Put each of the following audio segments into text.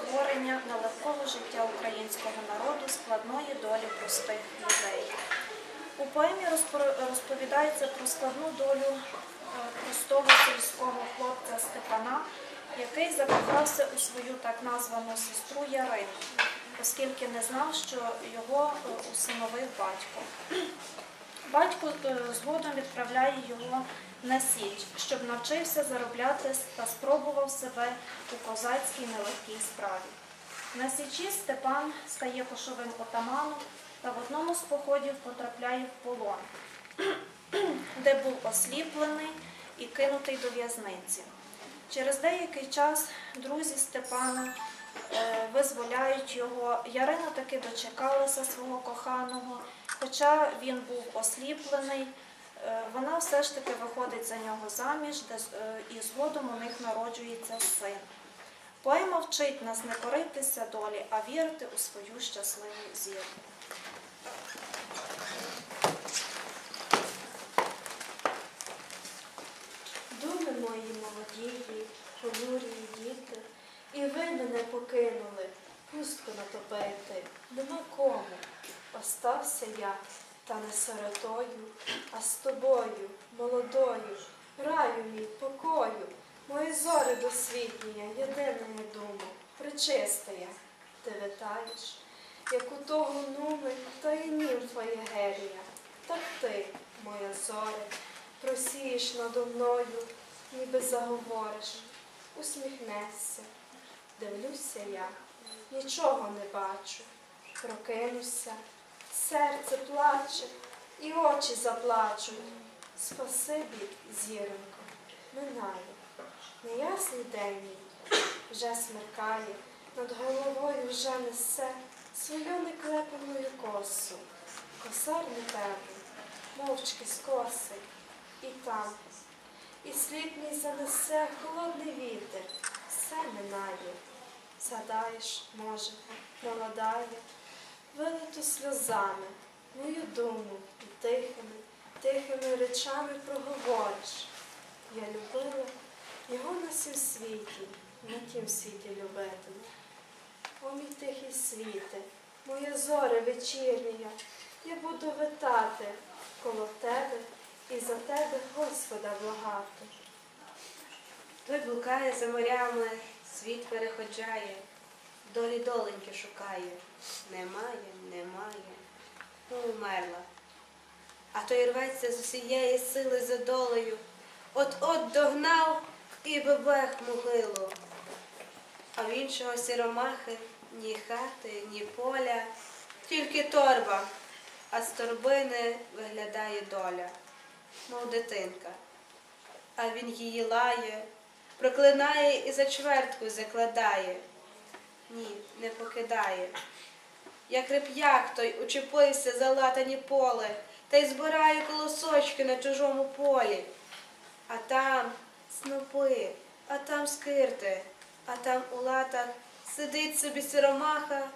творення нелегкого життя українського народу складної долі простих людей. У поемі розповідається про складну долю е, простого сільського хлопця Степана, який закохався у свою так названу сестру Ярину, оскільки не знав, що його е, усиновив батько. Батько е, згодом відправляє його на січ, щоб навчився заробляти та спробував себе у козацькій нелегкій справі. На січі Степан стає кошовим отаманом та в одному з походів потрапляє в полон, де був осліплений і кинутий до в'язниці. Через деякий час друзі Степана е, визволяють його. Ярина таки дочекалася свого коханого, хоча він був осліплений. Е, Вона все ж таки виходить за нього заміж, е, і згодом у них народжується син. Поема вчить нас не коритися долі, а вірити у свою щасливу зірку. Думи мої молодії, понурі діти, і ви мене покинули, пустку натопити, нема кому. Остався я, та не сиротою, а з тобою, молодою, раю мій покою, мої зори досвітнія, єдине дума, причистая, ти витаєш, як у того нуми, та й німфа Єгерія, так ти, моя зоре, просієш надо мною, ніби заговориш, усміхнешся. Дивлюся я, нічого не бачу. Прокинуся, серце плаче, і очі заплачуть. Спасибі, зіронько, минає. Неясний день вже смеркає, над головою вже несе свою неклепаною косу. Косар непевний, мовчки скосить, і там, і слід мій занесе холодний вітер, все минає. Згадаєш, може, молодає, вилиту сльозами, мою думу і тихими, тихими речами проговориш. Я любила його на сім світі, на тім світі любитиму. О, мій тихий світе, моє зоре вечірнє, я буду витати коло тебе і за тебе Господа благати. Той блукає за морями, світ переходжає, долі доленьки шукає. Немає, немає, ну умерла. А той рветься з усієї сили за долею, от-от догнав і бебех могилу. А в іншого сіромахи ні хати, ні поля, тільки торба, а з торбини виглядає доля, мов дитинка а він її лає, проклинає і за чвертку закладає. Ні, не покидає. Як реп'як той учепився за латані поле та й збирає колосочки на чужому полі. А там снопи, а там скирти, а там у латах сидить собі сиромаха,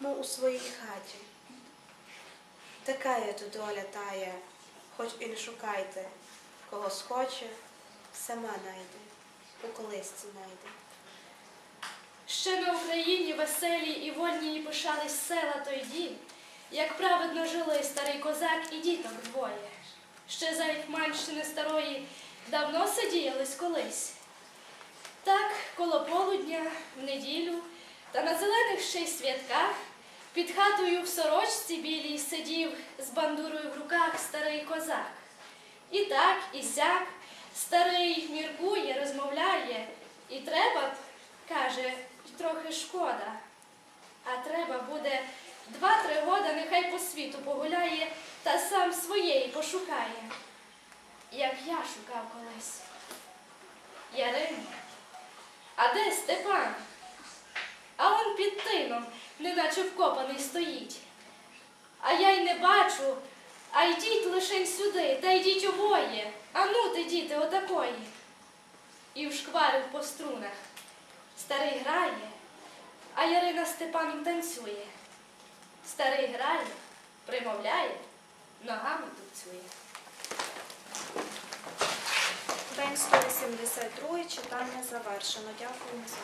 мов у своїй хаті. Така є то доля тая, хоч і не шукайте, кого схоче, сама найде, у колисці найде. Ще на Україні веселі і вольні і пишались села той дім, як праведно жили старий козак і діток двоє. Ще за Гетьманщини старої давно сидіялись колись. Так, коло полудня, в неділю, та на зелених ще й святках, під хатою в сорочці білій сидів з бандурою в руках старий козак. І так, і сяк, старий міркує, розмовляє, і треба, каже, трохи шкода. А треба буде два-три года, нехай по світу погуляє та сам своєї пошукає, як я шукав колись. Ярину, а де Степан? А он під тином, неначе вкопаний стоїть. А я й не бачу, а йдіть лишень сюди, та йдіть обоє. А ну ти, діти, отакої. І вшкварив по струнах. Старий грає, а Ярина Степаном танцює. Старий грає, примовляє, ногами тупцює. День 182 читання завершено. Дякую за.